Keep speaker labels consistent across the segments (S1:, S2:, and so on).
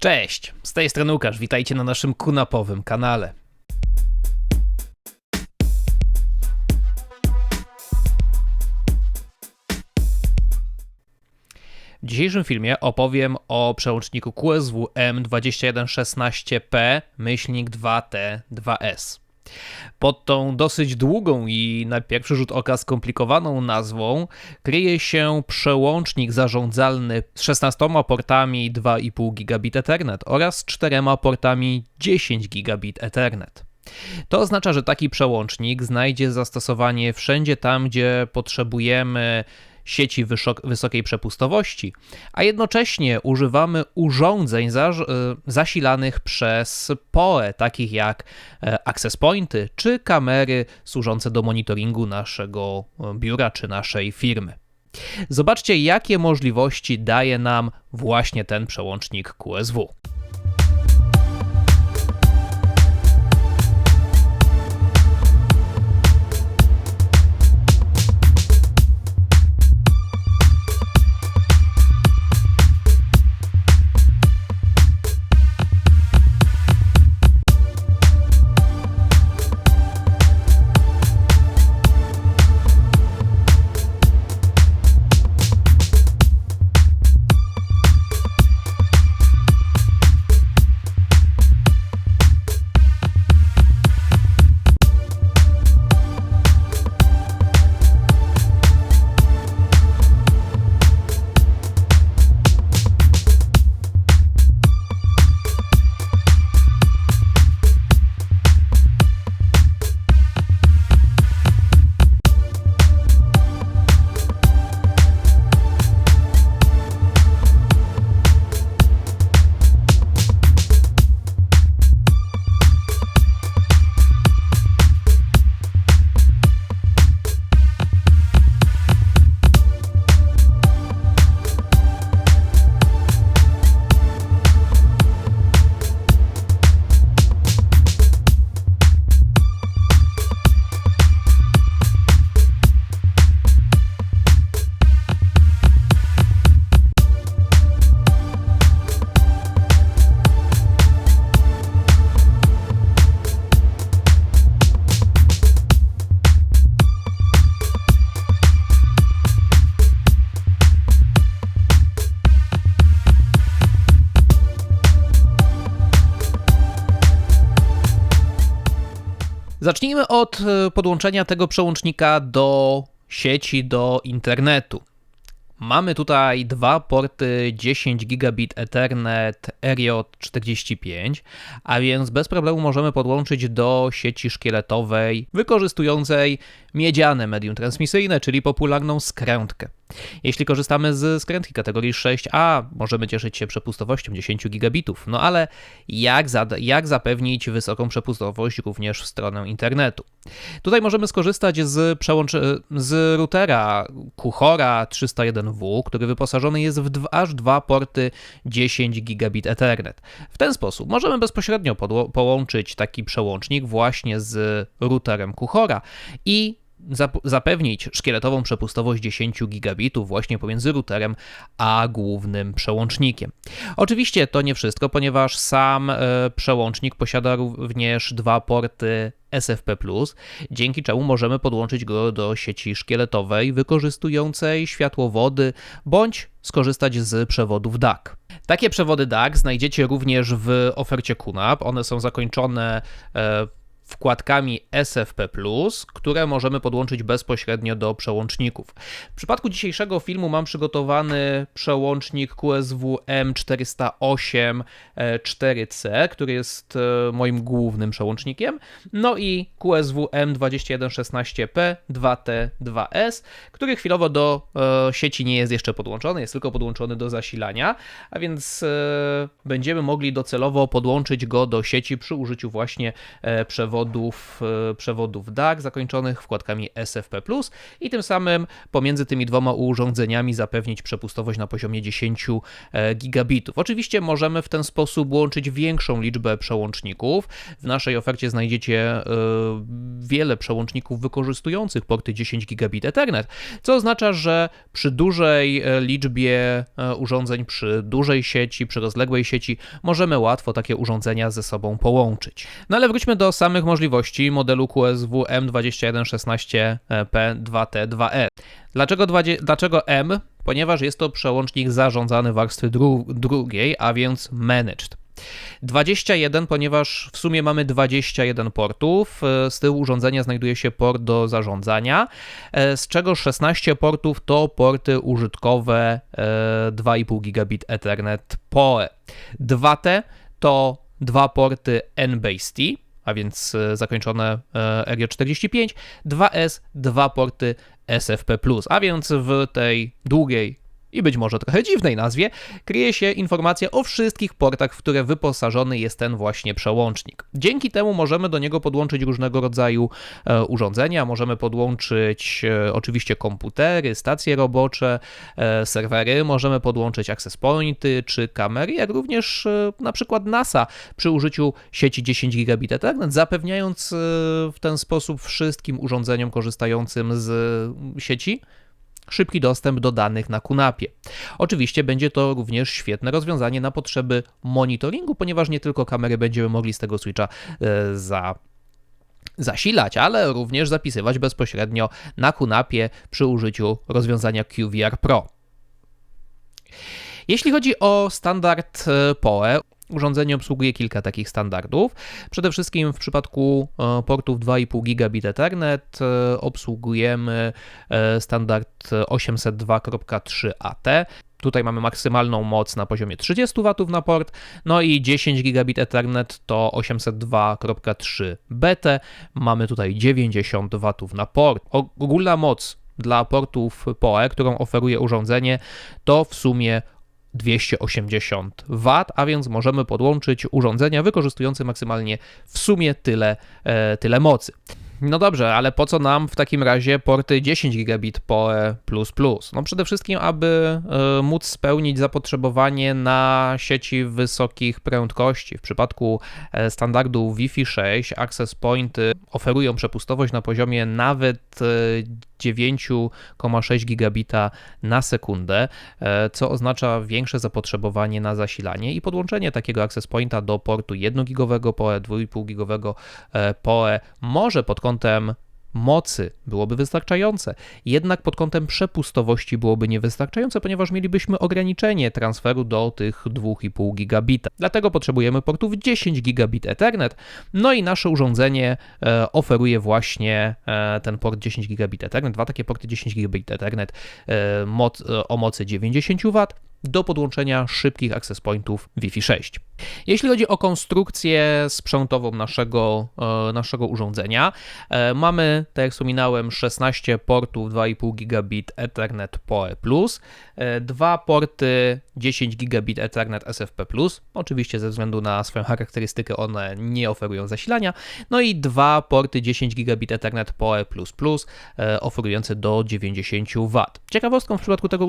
S1: Cześć, z tej strony Łukasz, witajcie na naszym kunapowym kanale. W dzisiejszym filmie opowiem o przełączniku QSW M2116P myślnik 2T2S. Pod tą dosyć długą i na pierwszy rzut oka skomplikowaną nazwą kryje się przełącznik zarządzalny z 16 portami 2,5 gigabit Ethernet oraz 4 portami 10 gigabit Ethernet. To oznacza, że taki przełącznik znajdzie zastosowanie wszędzie tam, gdzie potrzebujemy sieci wysokiej przepustowości, a jednocześnie używamy urządzeń za, zasilanych przez PoE, takich jak e, access pointy czy kamery służące do monitoringu naszego e, biura czy naszej firmy. Zobaczcie, jakie możliwości daje nam właśnie ten przełącznik QSW. Zacznijmy od e, podłączenia tego przełącznika do sieci, do internetu. Mamy tutaj dwa porty 10 gigabit Ethernet RJ45, a więc bez problemu możemy podłączyć do sieci szkieletowej wykorzystującej miedziane medium transmisyjne, czyli popularną skrętkę. Jeśli korzystamy z skrętki kategorii 6A, możemy cieszyć się przepustowością 10 gigabitów, no ale jak, jak zapewnić wysoką przepustowość również w stronę internetu? Tutaj możemy skorzystać z, przełącz- z routera Kuchora 301W, który wyposażony jest w aż dwa porty 10 gigabit Ethernet. W ten sposób możemy bezpośrednio połączyć taki przełącznik właśnie z routerem Kuchora i zapewnić szkieletową przepustowość 10 gigabitów właśnie pomiędzy routerem a głównym przełącznikiem. Oczywiście to nie wszystko, ponieważ sam e, przełącznik posiada również dwa porty SFP+, dzięki czemu możemy podłączyć go do sieci szkieletowej wykorzystującej światłowody bądź skorzystać z przewodów DAC. Takie przewody DAC znajdziecie również w ofercie QNAP. One są zakończone e, wkładkami SFP, które możemy podłączyć bezpośrednio do przełączników. W przypadku dzisiejszego filmu mam przygotowany przełącznik QSW M408 4C, który jest e, moim głównym przełącznikiem, no i QSW M2116P 2T2S, który chwilowo do e, sieci nie jest jeszcze podłączony, jest tylko podłączony do zasilania, a więc e, będziemy mogli docelowo podłączyć go do sieci przy użyciu właśnie przewodu przewodów, e, przewodów DAC zakończonych wkładkami SFP+, i tym samym pomiędzy tymi dwoma urządzeniami zapewnić przepustowość na poziomie 10 e, gigabitów. Oczywiście możemy w ten sposób łączyć większą liczbę przełączników. W naszej ofercie znajdziecie e, wiele przełączników wykorzystujących porty 10 gigabit Ethernet, co oznacza, że przy dużej liczbie urządzeń, przy dużej sieci, przy rozległej sieci możemy łatwo takie urządzenia ze sobą połączyć. No ale wróćmy do samych możliwości modelu QSW M2116P2T2E. Dlaczego, dlaczego M? Ponieważ jest to przełącznik zarządzany warstwy dru drugiej, a więc managed. 21, ponieważ w sumie mamy 21 portów. E, z tyłu urządzenia znajduje się port do zarządzania, e, z czego 16 portów to porty użytkowe 2,5 e, gigabit Ethernet PoE. 2T to dwa porty NBase-T, a więc zakończone RJ45, 2S, dwa porty SFP+, a więc w tej długiej i być może trochę dziwnej nazwie, kryje się informacja o wszystkich portach, w które wyposażony jest ten właśnie przełącznik. Dzięki temu możemy do niego podłączyć różnego rodzaju e, urządzenia, możemy podłączyć e, oczywiście komputery, stacje robocze, e, serwery, możemy podłączyć access pointy czy kamery, jak również e, na przykład NASA przy użyciu sieci 10 gigabit Ethernet, zapewniając e, w ten sposób wszystkim urządzeniom korzystającym z sieci szybki dostęp do danych na Kunapie. Oczywiście będzie to również świetne rozwiązanie na potrzeby monitoringu, ponieważ nie tylko kamery będziemy mogli z tego switcha e, za zasilać, ale również zapisywać bezpośrednio na Kunapie przy użyciu rozwiązania QVR Pro. Jeśli chodzi o standard e, PoE, Urządzenie obsługuje kilka takich standardów. Przede wszystkim w przypadku e, portów 2,5 gigabit Ethernet e, obsługujemy e, standard 802.3 AT. Tutaj mamy maksymalną moc na poziomie 30 W na port, no i 10 gigabit Ethernet to 802.3 BT. Mamy tutaj 90 W na port. Ogólna moc dla portów PoE, którą oferuje urządzenie, to w sumie 280 W, a więc możemy podłączyć urządzenia wykorzystujące maksymalnie w sumie tyle, e, tyle mocy. No dobrze, ale po co nam w takim razie porty 10 gigabit PoE++? No przede wszystkim, aby e, móc spełnić zapotrzebowanie na sieci wysokich prędkości. W przypadku e, standardu Wi-Fi 6 access pointy oferują przepustowość na poziomie nawet 9,6 gigabita na sekundę, e, co oznacza większe zapotrzebowanie na zasilanie i podłączenie takiego access pointa do portu 1 gigowego PoE, 2,5 gigowego PoE może pod kątem mocy byłoby wystarczające, jednak pod kątem przepustowości byłoby niewystarczające, ponieważ mielibyśmy ograniczenie transferu do tych 2,5 gigabita. Dlatego potrzebujemy portów 10 gigabit Ethernet, no i nasze urządzenie e, oferuje właśnie e, ten port 10 gigabit Ethernet, dwa takie porty 10 gigabit Ethernet e, o mocy 90 W do podłączenia szybkich access pointów Wi-Fi 6. Jeśli chodzi o konstrukcję sprzętową naszego, e, naszego urządzenia, e, mamy, tak jak wspominałem, 16 portów 2,5 gigabit Ethernet PoE+, e, dwa porty 10 gigabit Ethernet SFP+, oczywiście ze względu na swoją charakterystykę one nie oferują zasilania, no i dwa porty 10 gigabit Ethernet PoE++, oferujące do 90 W. Ciekawostką w przypadku tego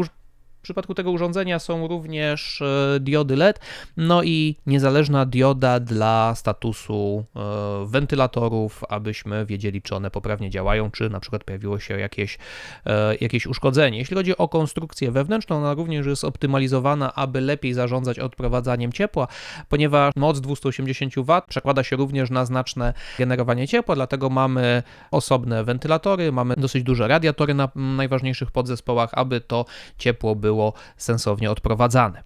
S1: w przypadku tego urządzenia są również e, diody LED, no i niezależna dioda dla statusu e, wentylatorów, abyśmy wiedzieli, czy one poprawnie działają, czy na przykład pojawiło się jakieś, e, jakieś uszkodzenie. Jeśli chodzi o konstrukcję wewnętrzną, ona również jest optymalizowana, aby lepiej zarządzać odprowadzaniem ciepła, ponieważ moc 280 W przekłada się również na znaczne generowanie ciepła, dlatego mamy osobne wentylatory, mamy dosyć duże radiatory na najważniejszych podzespołach, aby to ciepło było było sensownie odprowadzane.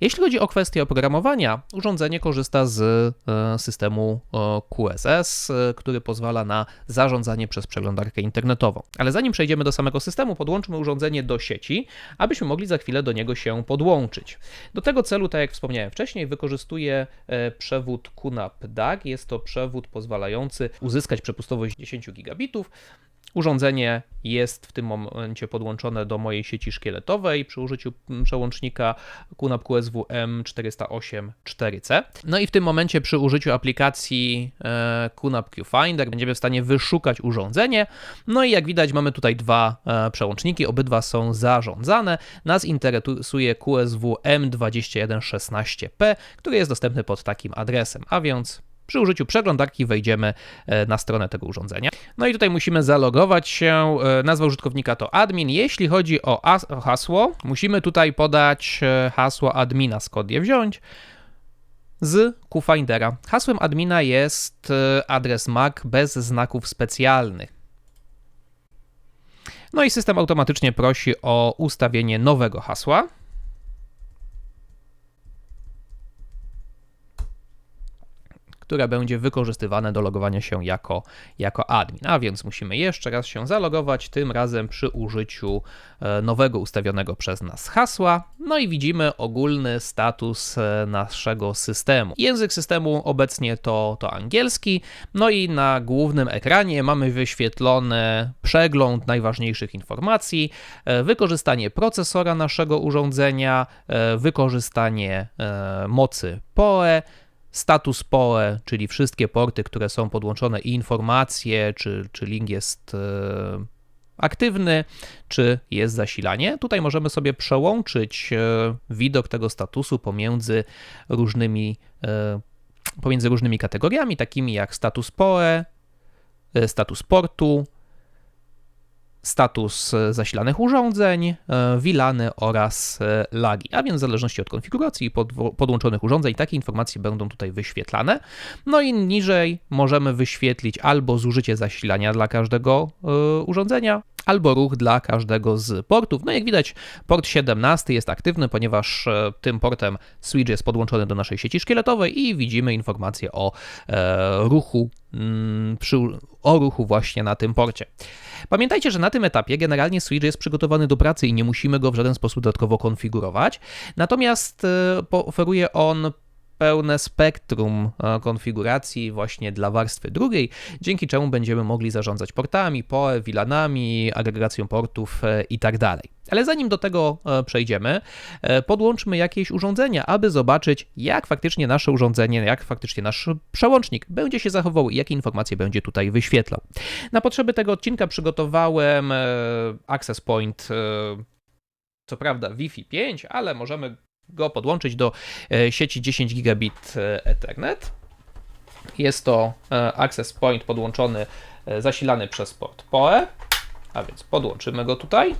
S1: Jeśli chodzi o kwestię oprogramowania, urządzenie korzysta z e, systemu e, QSS, e, który pozwala na zarządzanie przez przeglądarkę internetową. Ale zanim przejdziemy do samego systemu, podłączmy urządzenie do sieci, abyśmy mogli za chwilę do niego się podłączyć. Do tego celu, tak jak wspomniałem wcześniej, wykorzystuję przewód QNAP DAG. Jest to przewód pozwalający uzyskać przepustowość 10 gigabitów Urządzenie jest w tym momencie podłączone do mojej sieci szkieletowej przy użyciu przełącznika QNAP QSW M408-4C. No i w tym momencie przy użyciu aplikacji e, QNAP QFinder będziemy w stanie wyszukać urządzenie. No i jak widać mamy tutaj dwa e, przełączniki, obydwa są zarządzane. Nas interesuje QSW M2116P, który jest dostępny pod takim adresem, a więc przy użyciu przeglądarki wejdziemy e, na stronę tego urządzenia. No i tutaj musimy zalogować się. E, nazwa użytkownika to admin. Jeśli chodzi o hasło, musimy tutaj podać e, hasło admina, skąd je wziąć z QFindera. Hasłem admina jest adres MAC bez znaków specjalnych. No i system automatycznie prosi o ustawienie nowego hasła. Które będzie wykorzystywane do logowania się jako, jako admin. A więc musimy jeszcze raz się zalogować, tym razem przy użyciu e, nowego ustawionego przez nas hasła. No i widzimy ogólny status e, naszego systemu. Język systemu obecnie to, to angielski, no i na głównym ekranie mamy wyświetlony przegląd najważniejszych informacji, e, wykorzystanie procesora naszego urządzenia, wykorzystanie mocy PoE, status PoE, czyli wszystkie porty, które są podłączone i informacje, czy, czy link jest e, aktywny, czy jest zasilanie. Tutaj możemy sobie przełączyć e, widok tego statusu pomiędzy różnymi, e, pomiędzy różnymi kategoriami, takimi jak status PoE, status portu, status e, zasilanych urządzeń, VLANy e, oraz e, lagi. A więc w zależności od konfiguracji podłączonych urządzeń takie informacje będą tutaj wyświetlane. No i niżej możemy wyświetlić albo zużycie zasilania dla każdego urządzenia, albo ruch dla każdego z portów. No jak widać, port 17 jest aktywny, ponieważ tym portem switch jest podłączony do naszej sieci szkieletowej i widzimy informacje o ruchu, mm, przy, o ruchu właśnie na tym porcie. Pamiętajcie, że na tym etapie generalnie Switch jest przygotowany do pracy i nie musimy go w żaden sposób dodatkowo konfigurować. Natomiast e, oferuje on pełne spektrum e, konfiguracji właśnie dla warstwy drugiej, dzięki czemu będziemy mogli zarządzać portami, PoE, VLANami, agregacją portów itd. Tak Ale zanim do tego e, przejdziemy, e, podłączmy jakieś urządzenia, aby zobaczyć, jak faktycznie nasze urządzenie, jak faktycznie nasz przełącznik będzie się zachował i jakie informacje będzie tutaj wyświetlał. Na potrzeby tego odcinka przygotowałem Access Point co prawda Wi-Fi 5, ale możemy go podłączyć do e, sieci 10 gigabit e, Ethernet. Jest to e, access point podłączony, zasilany przez port PoE, a więc podłączymy go tutaj.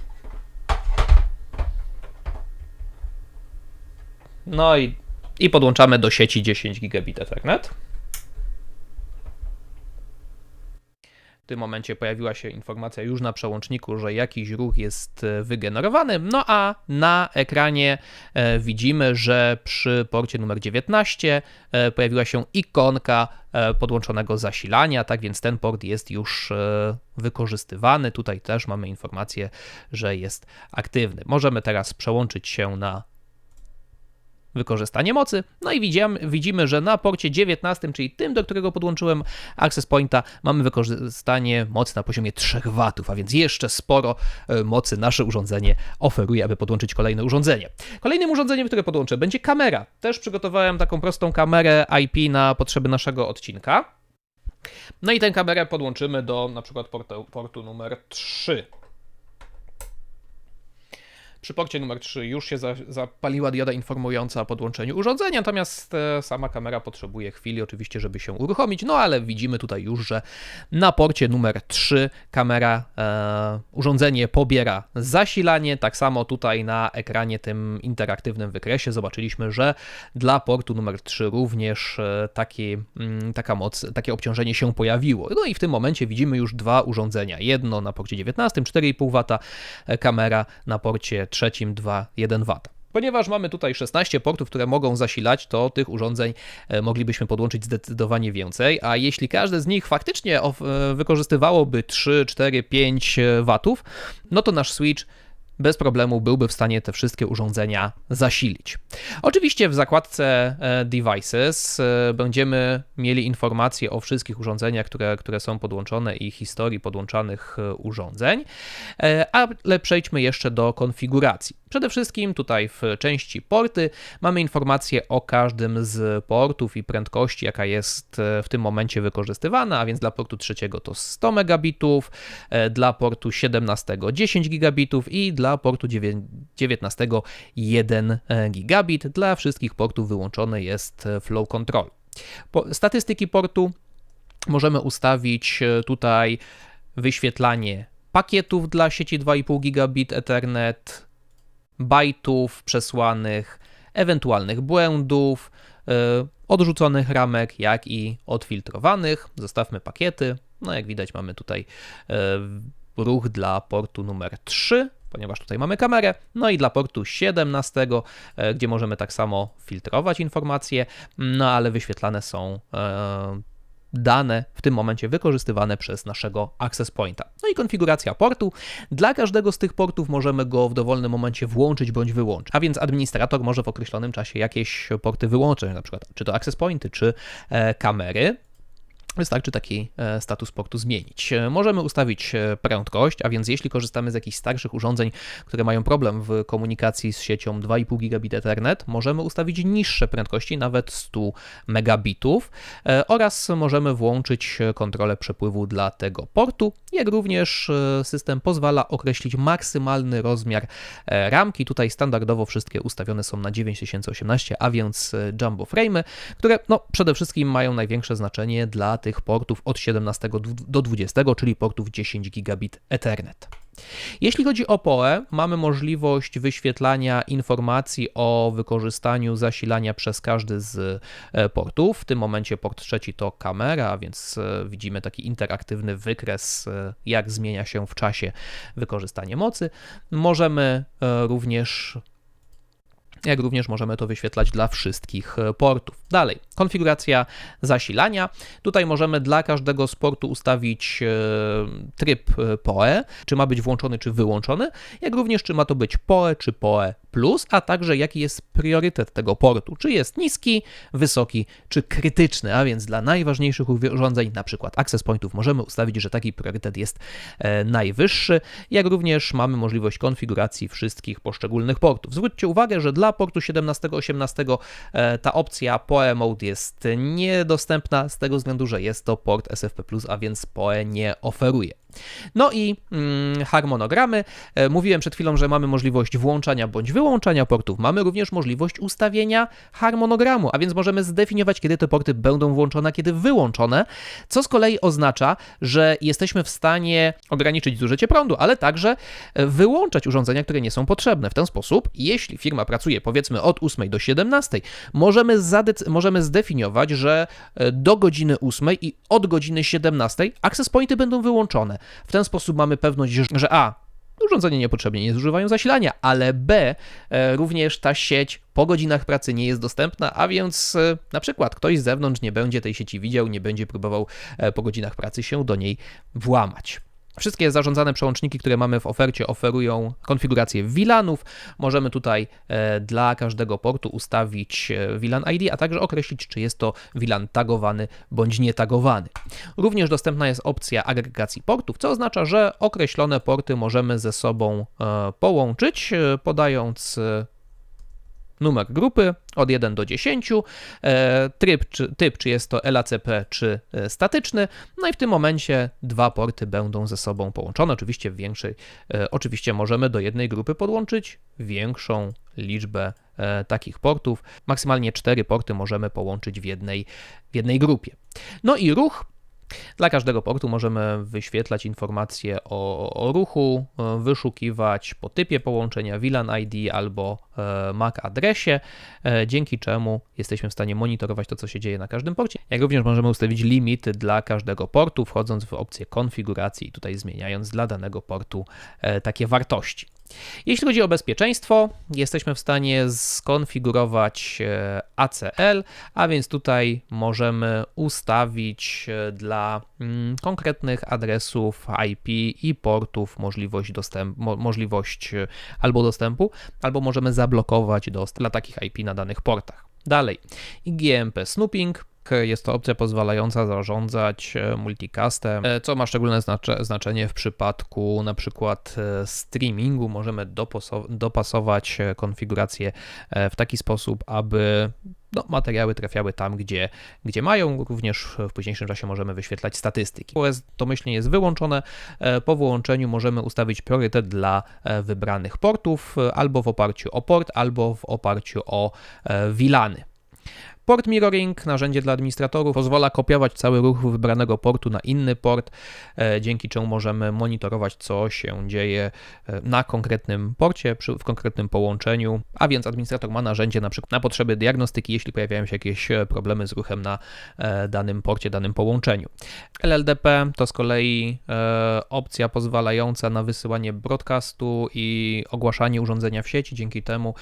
S1: No i, i podłączamy do sieci 10 gigabit Ethernet. W tym momencie pojawiła się informacja już na przełączniku, że jakiś ruch jest e, wygenerowany, no a na ekranie e, widzimy, że przy porcie numer 19 e, pojawiła się ikonka podłączonego zasilania, tak więc ten port jest już wykorzystywany. Tutaj też mamy informację, że jest aktywny. Możemy teraz przełączyć się na wykorzystanie mocy. No i widzimy, widzimy, że na porcie 19, czyli tym, do którego podłączyłem Access Pointa, mamy wykorzystanie mocy na poziomie 3 W, a więc jeszcze sporo e, mocy nasze urządzenie oferuje, aby podłączyć kolejne urządzenie. Kolejnym urządzeniem, które podłączę, będzie kamera. Też przygotowałem taką prostą kamerę IP na potrzeby naszego odcinka. No i tę kamerę podłączymy do na przykład portu, portu numer 3. Przy porcie numer 3 już się za, zapaliła dioda informująca o podłączeniu urządzenia, natomiast e, sama kamera potrzebuje chwili oczywiście, żeby się uruchomić, no ale widzimy tutaj już, że na porcie numer 3 kamera, e, urządzenie pobiera zasilanie, tak samo tutaj na ekranie tym interaktywnym wykresie zobaczyliśmy, że dla portu numer 3 również e, taki, mm, taka moc, takie obciążenie się pojawiło. No i w tym momencie widzimy już dwa urządzenia, jedno na porcie 19, 4,5 W, kamera na porcie trzecim 2,1 W. Ponieważ mamy tutaj 16 portów, które mogą zasilać, to tych urządzeń e, moglibyśmy podłączyć zdecydowanie więcej, a jeśli każde z nich faktycznie wykorzystywałoby 3, 4, 5 watów, no to nasz switch bez problemu byłby w stanie te wszystkie urządzenia zasilić. Oczywiście w zakładce e, Devices e, będziemy mieli informacje o wszystkich urządzeniach, które, które są podłączone i historii podłączanych e, urządzeń, ale przejdźmy jeszcze do konfiguracji. Przede wszystkim tutaj w części porty mamy informacje o każdym z portów i prędkości, jaka jest w tym momencie wykorzystywana, a więc dla portu trzeciego to 100 megabitów, dla portu 17 10 gigabitów i dla portu 19 1 e, gigabit. Dla wszystkich portów wyłączony jest e, flow control. Statystyki portu możemy ustawić e, tutaj wyświetlanie pakietów dla sieci 2,5 gigabit Ethernet, bajtów przesłanych, ewentualnych błędów, odrzuconych ramek, jak i odfiltrowanych. Zostawmy pakiety. No jak widać mamy tutaj ruch dla portu numer 3 ponieważ tutaj mamy kamerę, no i dla portu 17, e, gdzie możemy tak samo filtrować informacje, no ale wyświetlane są e, dane w tym momencie wykorzystywane przez naszego access pointa. No i konfiguracja portu. Dla każdego z tych portów możemy go w dowolnym momencie włączyć bądź wyłączyć. A więc administrator może w określonym czasie jakieś porty wyłączyć, na przykład czy to access pointy, czy e, kamery. Wystarczy taki e, status portu zmienić. E, możemy ustawić e, prędkość, a więc jeśli korzystamy z jakichś starszych urządzeń, które mają problem w komunikacji z siecią 2,5 gigabit Ethernet, możemy ustawić niższe prędkości, nawet 100 megabitów oraz możemy włączyć kontrolę przepływu dla tego portu, jak również system pozwala określić maksymalny rozmiar ramki. Tutaj standardowo wszystkie ustawione są na 9018, a więc jumbo frame'y, które no, przede wszystkim mają największe znaczenie dla tych portów od 17 do 20, czyli portów 10 gigabit Ethernet. Jeśli chodzi o PoE, mamy możliwość wyświetlania informacji o wykorzystaniu zasilania przez każdy z e, portów. W tym momencie port trzeci to kamera, więc e, widzimy taki interaktywny wykres, e, jak zmienia się w czasie wykorzystanie mocy. Możemy również jak również możemy to wyświetlać dla wszystkich e, portów. Dalej, konfiguracja zasilania. Tutaj możemy dla każdego z portu ustawić e, tryb e, PoE, czy ma być włączony, czy wyłączony, jak również czy ma to być PoE, czy PoE plus, a także jaki jest priorytet tego portu, czy jest niski, wysoki, czy krytyczny, a więc dla najważniejszych urządzeń, na przykład access pointów, możemy ustawić, że taki priorytet jest najwyższy, jak również mamy możliwość konfiguracji wszystkich poszczególnych portów. Zwróćcie uwagę, że dla portu 17-18 e, ta opcja PoE Mode jest niedostępna z tego względu, że jest to port SFP+, a więc PoE nie oferuje. No i mm, harmonogramy. E, mówiłem przed chwilą, że mamy możliwość włączania bądź wyłączania portów. Mamy również możliwość ustawienia harmonogramu, a więc możemy zdefiniować, kiedy te porty będą włączone, kiedy wyłączone, co z kolei oznacza, że jesteśmy w stanie ograniczyć zużycie prądu, ale także e, wyłączać urządzenia, które nie są potrzebne. W ten sposób, jeśli firma pracuje powiedzmy od 8 do 17, możemy, możemy zdefiniować, że e, do godziny 8 i od godziny 17 access pointy będą wyłączone. W ten sposób mamy pewność, że A. Urządzenia niepotrzebnie nie zużywają zasilania, ale B. E, również ta sieć po godzinach pracy nie jest dostępna, a więc e, na przykład ktoś z zewnątrz nie będzie tej sieci widział, nie będzie próbował e, po godzinach pracy się do niej włamać. Wszystkie zarządzane przełączniki, które mamy w ofercie, oferują konfigurację VLANów. Możemy tutaj e, dla każdego portu ustawić e, VLAN ID, a także określić, czy jest to VLAN tagowany bądź nietagowany. Również dostępna jest opcja agregacji portów, co oznacza, że określone porty możemy ze sobą e, połączyć, podając numer grupy od 1 do 10, e, tryb czy, typ, czy jest to LACP, czy e, statyczny, no i w tym momencie dwa porty będą ze sobą połączone, oczywiście w większej, e, oczywiście możemy do jednej grupy podłączyć większą liczbę takich portów, maksymalnie cztery porty możemy połączyć w jednej, w jednej grupie. No i ruch dla każdego portu możemy wyświetlać informacje o, o, ruchu, e, wyszukiwać po typie połączenia VLAN ID albo e, MAC adresie, e, dzięki czemu jesteśmy w stanie monitorować to, co się dzieje na każdym porcie. Jak również możemy ustawić limity dla każdego portu, wchodząc w opcję konfiguracji i tutaj zmieniając dla danego portu takie wartości. Jeśli chodzi o bezpieczeństwo, jesteśmy w stanie skonfigurować e, ACL, a więc tutaj możemy ustawić e, dla mm, konkretnych adresów IP i portów możliwość, dostęp, możliwość e, albo dostępu, albo możemy zablokować dostęp dla takich IP na danych portach. Dalej, IGMP Snooping, jest to opcja pozwalająca zarządzać e, multicastem, e, co ma szczególne znaczenie w przypadku na przykład e, streamingu. Możemy dopasować konfigurację w taki sposób, aby no, materiały trafiały tam, gdzie, gdzie mają. Również w późniejszym czasie możemy wyświetlać statystyki. OS domyślnie jest wyłączone. Po wyłączeniu możemy ustawić priorytet dla wybranych portów albo w oparciu o port, albo w oparciu o VLANy. Port mirroring, narzędzie dla administratorów, pozwala kopiować cały ruch wybranego portu na inny port, e, dzięki czemu możemy monitorować, co się dzieje e, na konkretnym porcie, w konkretnym połączeniu, a więc administrator ma narzędzie na przykład na potrzeby diagnostyki, jeśli pojawiają się jakieś e, problemy z ruchem na danym porcie, danym połączeniu. LLDP to z kolei opcja pozwalająca na wysyłanie broadcastu i ogłaszanie urządzenia w sieci, dzięki temu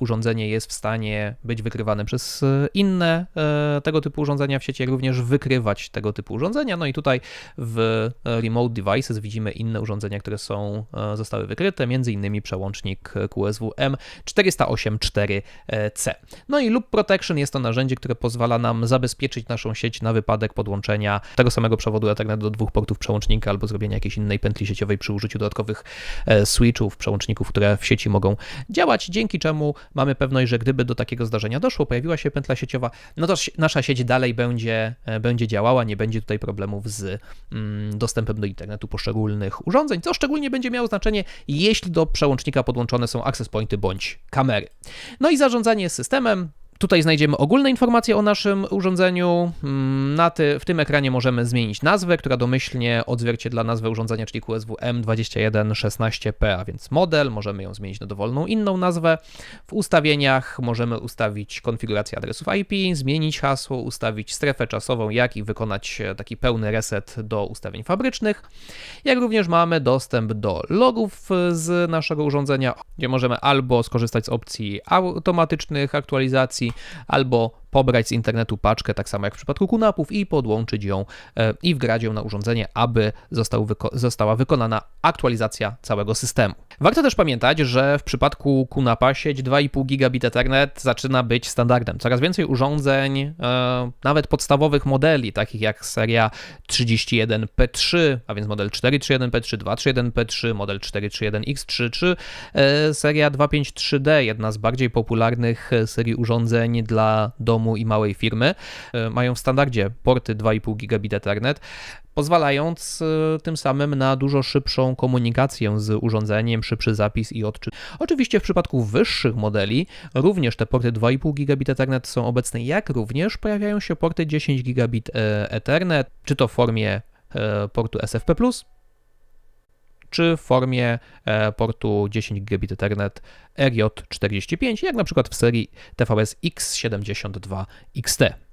S1: urządzenie jest w stanie być wykrywane przez inne inne e, tego typu urządzenia w sieci, również wykrywać tego typu urządzenia. No i tutaj w Remote Devices widzimy inne urządzenia, które są, e, zostały wykryte, między innymi przełącznik QSW M408-4C. No i Loop Protection jest to narzędzie, które pozwala nam zabezpieczyć naszą sieć na wypadek podłączenia tego samego przewodu Ethernet do dwóch portów przełącznika albo zrobienia jakiejś innej pętli sieciowej przy użyciu dodatkowych e, switchów, przełączników, które w sieci mogą działać, dzięki czemu mamy pewność, że gdyby do takiego zdarzenia doszło, pojawiła się pętla sieciowa, no to nasza sieć dalej będzie, e, będzie działała, nie będzie tutaj problemów z mm, dostępem do internetu poszczególnych urządzeń, co szczególnie będzie miało znaczenie, jeśli do przełącznika podłączone są access pointy bądź kamery. No i zarządzanie systemem, Tutaj znajdziemy ogólne informacje o naszym urządzeniu. Mm, na ty, w tym ekranie możemy zmienić nazwę, która domyślnie odzwierciedla nazwę urządzenia, czyli QSW M2116P, a więc model. Możemy ją zmienić na dowolną inną nazwę. W ustawieniach możemy ustawić konfigurację adresów IP, zmienić hasło, ustawić strefę czasową, jak i wykonać taki pełny reset do ustawień fabrycznych. Jak również mamy dostęp do logów z naszego urządzenia, gdzie możemy albo skorzystać z opcji automatycznych aktualizacji, albo pobrać z internetu paczkę, tak samo jak w przypadku kunapów i podłączyć ją e, i wgrać ją na urządzenie, aby został wyko została wykonana aktualizacja całego systemu. Warto też pamiętać, że w przypadku kunapa sieć 2,5 gigabit Ethernet zaczyna być standardem. Coraz więcej urządzeń, e, nawet podstawowych modeli, takich jak seria 31P3, a więc model 431P3, 231P3, model 431X3 czy e, seria 253D, jedna z bardziej popularnych serii urządzeń dla domu domu i małej firmy e, mają w standardzie porty 2,5 gigabit Ethernet, pozwalając e, tym samym na dużo szybszą komunikację z urządzeniem, szybszy zapis i odczyt. Oczywiście w przypadku wyższych modeli również te porty 2,5 gigabit Ethernet są obecne, jak również pojawiają się porty 10 gigabit e, Ethernet, czy to w formie portu SFP+, czy w formie e, portu 10 gigabit Ethernet RJ45, jak na przykład w serii TVS X72 XT.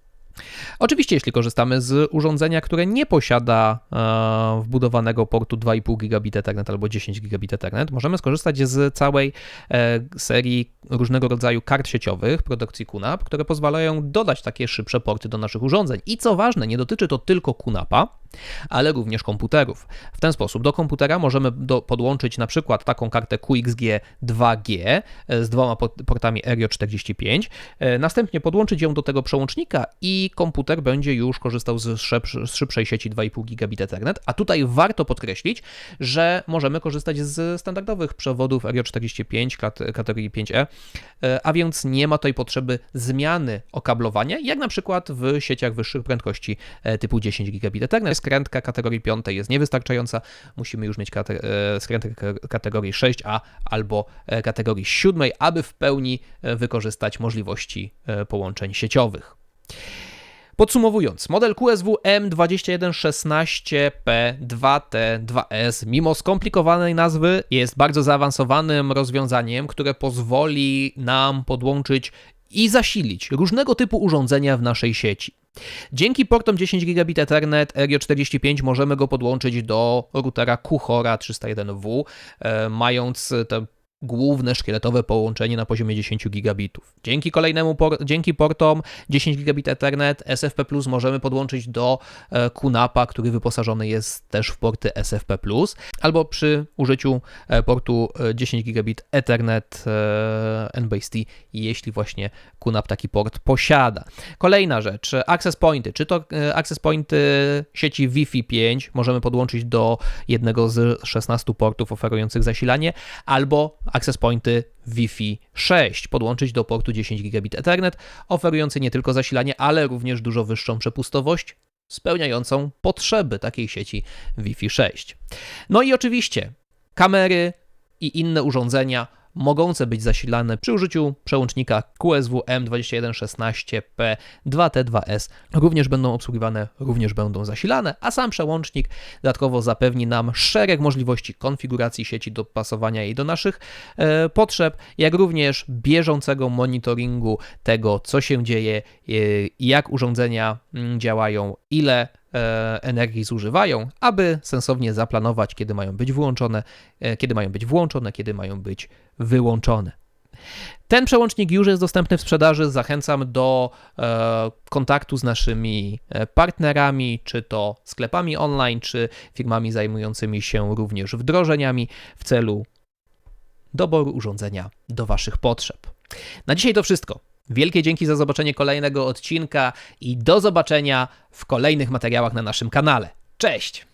S1: Oczywiście, jeśli korzystamy z urządzenia, które nie posiada e, wbudowanego portu 2,5 gigabit Ethernet albo 10 gigabit Ethernet, możemy skorzystać z całej e, serii różnego rodzaju kart sieciowych produkcji QNAP, które pozwalają dodać takie szybsze porty do naszych urządzeń. I co ważne, nie dotyczy to tylko QNAPa, ale również komputerów. W ten sposób do komputera możemy do, podłączyć na przykład taką kartę QXG 2G e, z dwoma portami RJ45, następnie podłączyć ją do tego przełącznika i komputer będzie już korzystał z, z szybszej sieci 2,5 gigabit Ethernet, a tutaj warto podkreślić, że możemy korzystać z standardowych przewodów RJ45 kategorii 5E, e, a więc nie ma tutaj potrzeby zmiany okablowania, jak na przykład w sieciach wyższych prędkości e, typu 10 gigabit Ethernet. Skrętka kategorii 5 jest niewystarczająca, musimy już mieć e, skrętkę kategorii 6A albo kategorii 7, aby w pełni wykorzystać możliwości połączeń sieciowych. Podsumowując, model QSW M2116P2T2S, mimo skomplikowanej nazwy, jest bardzo zaawansowanym rozwiązaniem, które pozwoli nam podłączyć i zasilić różnego typu urządzenia w naszej sieci. Dzięki portom 10 gigabit Ethernet Erio 45 możemy go podłączyć do routera Kuchora 301W, e, mając te główne szkieletowe połączenie na poziomie 10 gigabitów. Dzięki kolejnemu por- dzięki portom 10 gigabit Ethernet SFP+ możemy podłączyć do e, QNAPa, który wyposażony jest też w porty SFP+, albo przy użyciu e, portu e, 10 gigabit Ethernet e, NBASE-T, jeśli właśnie QNAP taki port posiada. Kolejna rzecz, access pointy. Czy to e, access pointy sieci Wi-Fi 5 możemy podłączyć do jednego z 16 portów oferujących zasilanie, albo access pointy Wi-Fi 6 podłączyć do portu 10 gigabit Ethernet, oferujący nie tylko zasilanie, ale również dużo wyższą przepustowość, spełniającą potrzeby takiej sieci Wi-Fi 6. No i oczywiście kamery i inne urządzenia mogące być zasilane przy użyciu przełącznika QSW M2116P2T2S również będą obsługiwane, również będą zasilane, a sam przełącznik dodatkowo zapewni nam szereg możliwości konfiguracji sieci, dopasowania jej do naszych e, potrzeb, jak również bieżącego monitoringu tego, co się dzieje, e, jak urządzenia mm, działają, ile energii zużywają, aby sensownie zaplanować, kiedy mają być włączone, e, kiedy mają być włączone, kiedy mają być wyłączone. Ten przełącznik już jest dostępny w sprzedaży. Zachęcam do e, kontaktu z naszymi e, partnerami, czy to sklepami online, czy firmami zajmującymi się również wdrożeniami w celu doboru urządzenia do Waszych potrzeb. Na dzisiaj to wszystko. Wielkie dzięki za zobaczenie kolejnego odcinka i do zobaczenia w kolejnych materiałach na naszym kanale. Cześć!